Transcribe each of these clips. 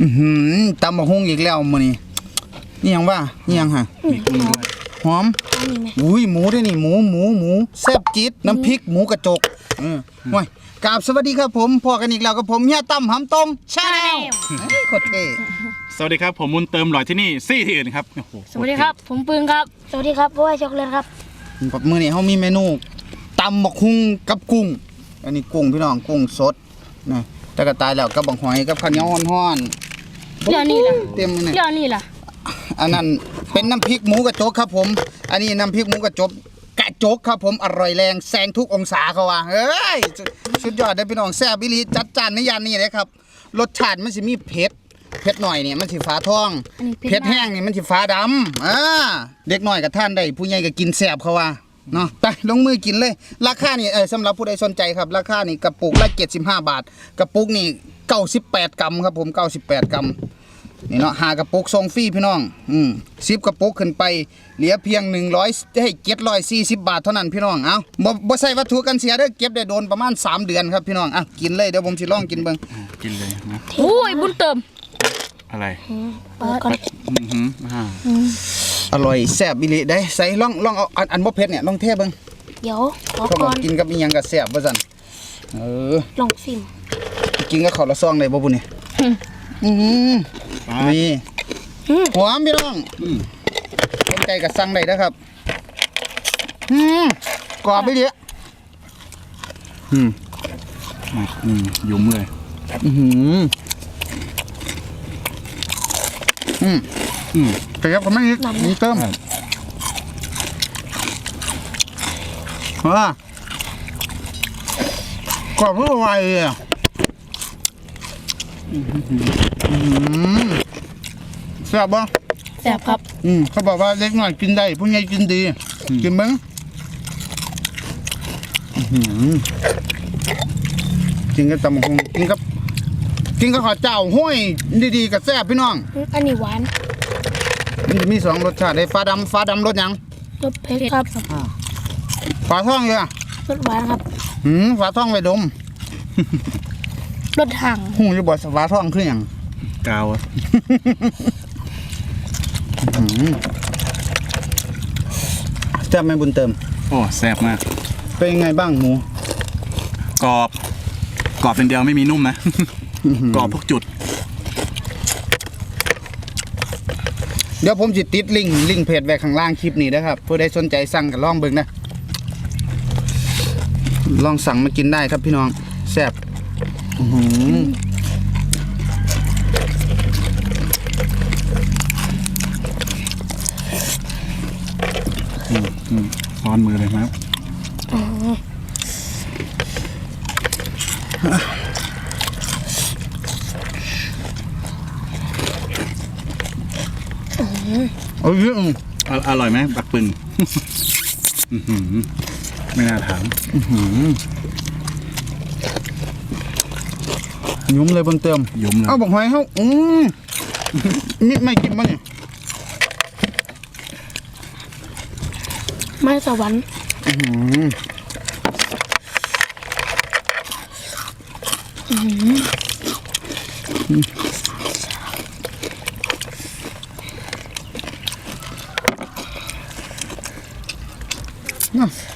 อือหือตำบักฮุ่งอีกแล้วมื้อนี้นี่หยังว่านี่หยังฮะมีกุ้งด้วยหอมอันนี้ไหมอุ้ยหมูด้วยนี่หมูหมูหมูแซ่บจี๊ดน้ำพริกหมูกระจกเออว้ยกราบสวัสดีครับผมพอกันอีกแล้วกับผมเฮียตั้มหำตรงชาแนลโคตรเท่สวัสดีครับผมมุนเติมหล่อยที่นี่ซี่ที่อื่นครับโอ้โหสวัสดีครับ ผมปึงครับ สวัสดีครับบอยช็อกโกแลตครับมื้อนี้เฮามีเมนูตำบักฮุ่งกับกุ้ง อันนี้กุ้งพี่น้องกุ้งสดนะ แต่ก็ตายแล้วกับบักหอยกับข้าวเหนียวฮ้อนๆเรื่องนี้ล่ะ เต็มเลยเนี่ยเรื่องนี้ล่ะ อันนั้นเป็นน้ำพริกหมูกระจกครับผม อันนี้น้ำพริกหมูกระจกกระจกครับผมอร่อยแรงแซงทุกองศาเขาว่าเฮ้ยสุดสุดยอดเลยพี่น้องแซ่บบิลีจัดจานในยานนี้เลยครับรสชาติมันสิมีเผ็ดเผ็ดหน่อยเนี่ยมันสิฟ้าทองอันนี้เผ็ดแห้งนี่มันสิฟ้าดำอ่าเด็กน้อยกับท่านได้ผู้ใหญ่ก็กินแซ่บเขาว่า เนาะไปลงมือกินเลย ราคานี่เออสำหรับผู้ใดสนใจครับ ราคานี่กระปุกละ75 บาท กระปุกนี่98 กรัมครับผม98 กรัมนี่เนาะหากระปุกทรงฟรีพี่น้อง อืมสิบกระปุกขึ้นไปเหลือเพียงหนึ่งร้อยให้เจ็ดร้อยสี่สิบบาทเท่านั้นพี่น้อง เอาบ่บ่ใส่วัตถุกันเสียเด้อเก็บได้โดนประมาณสามเดือนครับพี่น้อง อะกินเลยเดี๋ยวผมสิลองกินเบิ่งอ่ากินเลยนะโอ้ยบุญเติมอะไรเปิดก่อน อือหืออ่า อร่อยแซ่บบิลิได้ใส่ลองลองเอาอันอันบ่เผ็ดเนี่ยลองเทเบิ่งเดี๋ยวขอเขาบก่ออกนกินกับอีหยังก็แซ่บว่าซั่นเออลองซิมกินกับข้าวละซองได้บ่บุนี่อือปลานี่อืมหอมพี่น้องอืมสนใจก็สั่งได้นะครับอืมกรอบไปเยอะอืมมาอืมยุ่มเลย อือหืออืม อืมแต่ครับก็ไม่นิดนี่เติมครับว่ากรอบเพื่อไวเลยอะอื้อหือแซ่บบ่แซ่บครับ อืมเขาบอกว่าเล็กหน่อยกินได้ผู้ใหญ่กินดี กินมั้งอื้อหือกินกับตำบักหงกินกับกินกับข้าวเจ้าห้อยดีๆกับแซ่บพี่น้องอืมอันนี้หวาน มันจะมีสองรสชาติได้ฟ้าดำฟ้าดำรสหยังรสเผ็ดครับฟ้าท่องเลยอะรสหวานครับหืมฟ้าท่องไว้ดมรถถังหูจะบอกฟ้าท่องคืออย่างกาวอะจะไม่บุญเติม โอ้แซ่บมาก เป็นยังไงบ้างหมูกรอบ กรอบเป็นเดียวไม่มีนุ่มนะ กรอบทุกจุด เดี๋ยวผมจะติดลิงก์ลิงก์เพจไว้ข้างล่างคลิปนี้นะครับผู้ใดสนใจสั่งก็ลองเบิ่งนะลองสั่งมากินได้ครับพี่น้องแซ่บอื้อหืออืมร้อนมือเลยครับ อาเยอะอืมออร่อยไหมปักปึงอื้อหือไม่น่าถามยุ่มเลยบุญเติมยุ่มเลยเอาบอกหอยเฮาอืมมิดไม่กินมั้เนี่ยไม้สวรรค์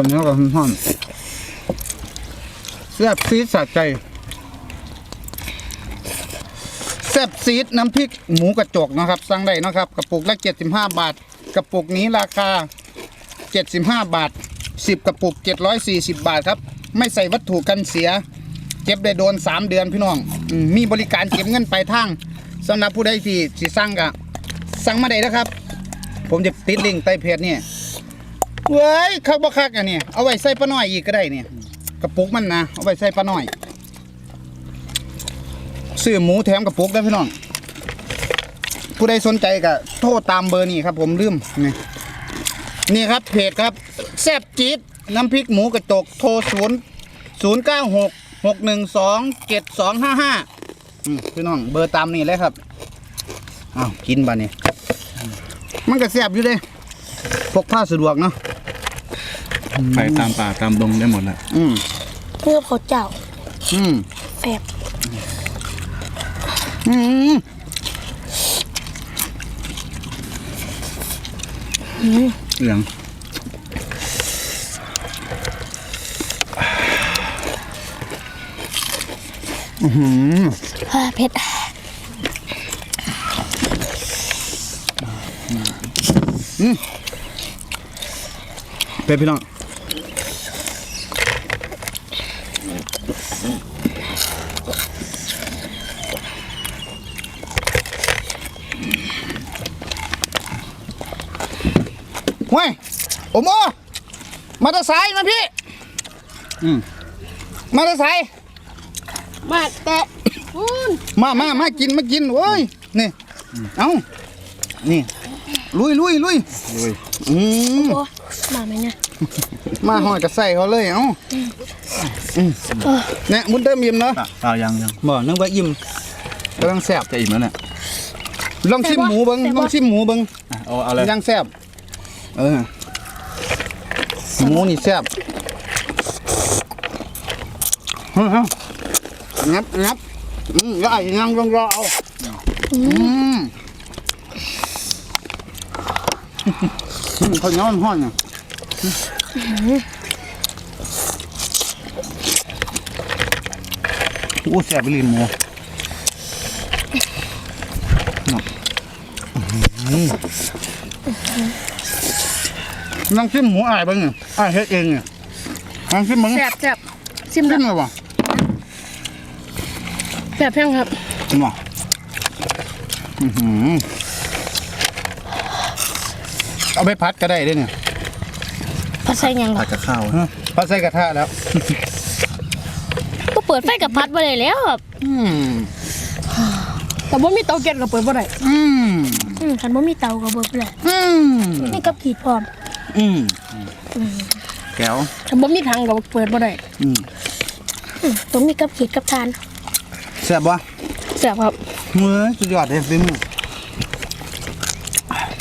คนนี้ก็ห่อนแซ่บซีดสะใจแซ่บซีดน้ำพริกหมูกระจกนะครับ สั่งได้นะครับ กระปุกละ 75 บาท กระปุกนี้ราคา 75 บาท 10 กระปุก 740 บาทครับ ไม่ใส่วัตถุกันเสีย เก็บได้โดน 3 เดือนพี่น้องอืมมีบริการเก็บเงินปลายทางสำหรับผู้ใดที่สิสั่งกะสั่งมาได้นะครับ ผมจะติดลิงก์ใต้เพจเนี่ย เว้ยคักบ่คักอันนี้เอาไว้ใส่ปลาหน้อยอีกก็ได้เนี่ยกระปุกมันนะเอาไว้ใส่ปลาหน้อยซื้อหมูแถมกระปุกได้พี่น้องผู้ใดสนใจก็โทรตามเบอร์นี้ครับ ผมลืมนี่นี่ครับเพจครับแซ่บจี๊ดน้ำพริกหมูกระจกโทรศูนย์ศูนย์เก้าหกหกหนึ่งสองเจ็ดสองห้าห้าพี่น้องเบอร์ตามนี้เลยครับอ้าวกินบ้านี่มันก็แซ่บอยู่เด้พกผ้าสะดวกเนาะ ไปตามป่าตามดงได้หมดแหละอืมเพื่อเขเจ้าอืมแสบอืมเหลืองอืมเผ็ดอืมเป็ดพี่น้อง ห้วยโอโมมาตะไซค์มาพี่อืมมาตะไซค์มาแต่มามามากินมากินโอ้ยนี่เอานี่ลุยลุยลุยลุยอืมโอ้มาไหมเนี่ยมาหอยกับใส่เขาเลยเอ้าอืมเนี่ยมุนเติมยิ้มเนาะอะเปล่ายังยังบ่นึกว่ายิ้มกำลังแซ่บจะอิ่มแล้วเนี่ยลองชิมหมูเบิ้งลองชิมหมูเบิ้งอะเอาเอาเลยยังแซ่บ เออหมูนี่แซ่บเฮ้ยเฮ้ยงับงับอืมแล้วไอ้ยังรองรอเอาอืมอืมเขาย้อนห้อนเนี่ยโอ้แซ่บไปเลยหมู ลองชิมหมูอ้ายเบ้างเนี่ยอ้ายเฮ็ดเองเนี่ยลองชิมเบ้างแซ่บแซ่บชิมชิแล้มวเลยว่ะแซ่บเพียงครับชิมว่ะอื้อหือเอาไปพัดก็ได้เด้วยเนี่ยผัดใส่หยังผัล่ะดกับข้าวฮะพัดใส่กระทะแล้ว ก็เปิดไฟกับพัดบ่ได้แล้วครับอืมแต่บ่มีเตาแก๊สก็เปิดบ่ได้อืมอืมคันบ่มีเตาก็เปิดบ่ได้อืมมีกับขีดพร้อม อืมแก้วคันบ่มีถังก็เปิดบ่ได้อืมอืมต้องมีกับขีดกับทานแซ่บวะแซ่บครับเมื่อสุดยอดเลยฟิม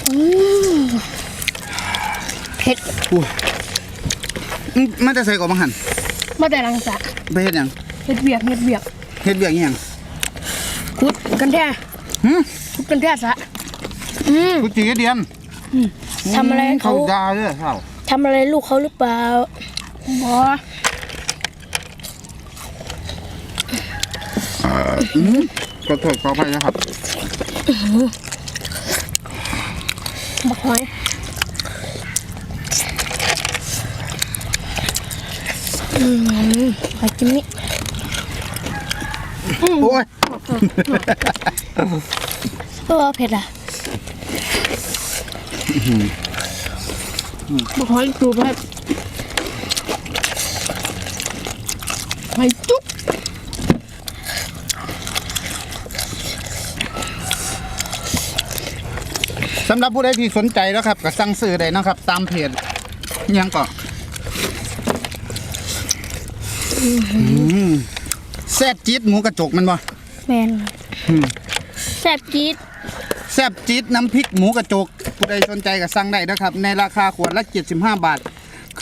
อเผ็ดอุ้ยอืมมันจะใส่กบมังหันมาแต่หลังสระไปเฮ็ดหยังเฮ็ดเวียกเฮ็ดเวียกเฮ็ดเบียกอีหยังขุดกันแท้หึขุดกันแท้ซะอืมกูจีเดียน ทำอะไรให้เขาเขาด่าเด้อเขาทำอะไรลูกเขาหรือเปล่าบ่ขอโทษขออภัยนะครับบักหอยอืมหอยกินนี่โอ้ยเออเผ็ดอะ บักหอยจูบครับหอยจุ๊บสำหรับผู้ใดที่สนใจแล้วครับก็สั่งซื้อได้นะครับ ตามเพจอิหยังก็แซ่บจี๊ดหมูกระจกแมันบ่แมนแซ่บจี๊ดแซ่บจี๊ดน้ำพริกหมูกระจก ผู้ใดสนใจก็สั่งได้นะครับ ในราคาขวดละ 75 บาท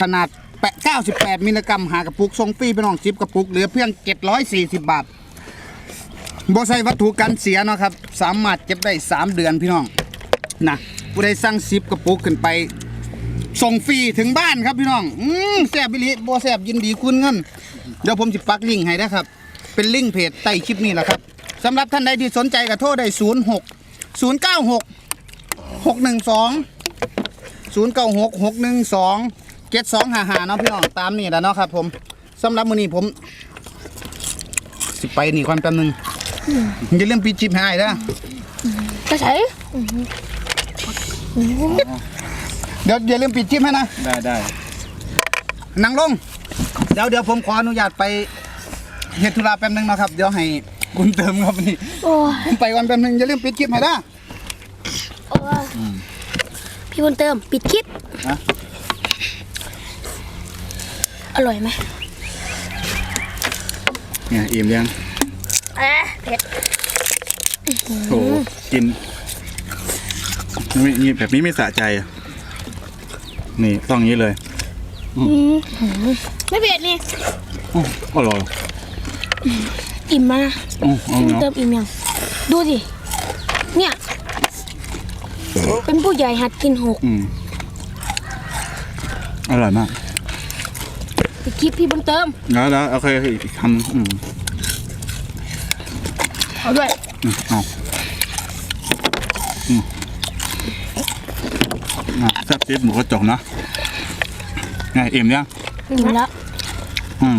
ขนาดแปะ98 มิลลิกรัมหากระปุกทรงฟรีพี่น้องจิบกระปุกเหลือเพียง 740 บาทบ่ใส่วัตถุกันเสียเนาะครับ สามารถเก็บได้ 3 เดือนพี่น้องนะผู้ใดสั่งซิปกระปุกขึ้นไปส่งฟรีถึงบ้านครับพี่น้อง อืมแซ่บบิลิบ่แซ่บยินดีคุณเงิน เดี๋ยวผมจะปักลิงก์ให้นะครับ เป็นลิงก์เพจใต้คลิปนี้แหละครับสำหรับท่านใดที่สนใจก็โทรได้ 06 096 612 096 612 7255เนาะพี่น้องตามนี่แหละเนาะครับ ผมสำหรับมื้อนี้ผม สิไปนี่ความแป๊บนึงอย่าลืมปิดจิบให้อ้ายนะก็ใช่เดี๋ยวอย่าลืมปิดจิบให้นะ ได้ได้นั่งลง เดี๋ยวเดี๋ยวผมขออนุญาตไปเฮ็ดธุระแป๊บนึงนะครับ เดี๋ยวให้คุณเติมครับนี่โอ้ยผมไปวันแป๊บนึงอย่าลืมปิดคลิปให้นะ โอ้ยพี่บุญเติม ปิดคลิปนะ อร่อยไหมเนี่ยอิ่มยังเอ๊ะเผ็ดโถกินนี่นี่แบบนี้ไม่สะใจอะนี่ต้องอย่างนี้เลยไม่เผ็ดนี่ อื้ออร่อยอิ่มมาอื้อเอาพี่บุญเนาะเติมอิ่มยัง ดูสิ เนี่ย เป็นผู้ใหญ่หัดกินหกอืมอร่อยมากไปคลิปพี่บุญเติมแล้วแล้วโอเคอีกคำอืมเอาด้วยอืมเอาอืมอะแซ่บจี๊ดหมูกระจกเนาะไงอิ่มยังหมดแล้วอืม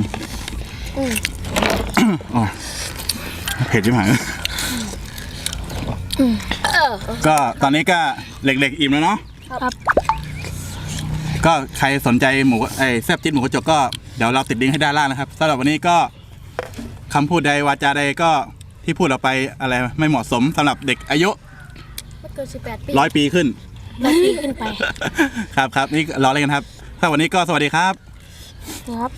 อืมอ๋อเผ็ดชิบหายเออ ก็ตอนนี้ก็เหล็กๆอิ่มแล้วเนาะครับ ก็ใครสนใจหมูไอ้แซบจิ้นหมูกระจกก็เดี๋ยวเราติดลิงก์ให้ด้านล่างนะครับสำหรับวันนี้ก็คำพูดใดวาจาใดก็ที่พูดออกไปอะไรไม่เหมาะสมสำหรับเด็กอายุไม่เกินสิบแปดปีร้อยปีขึ้น ร้อยปีขึ้นไป ครับครับนี่รอเล่นกันครับถ้าวันนี้ก็สวัสดีครับ ครับ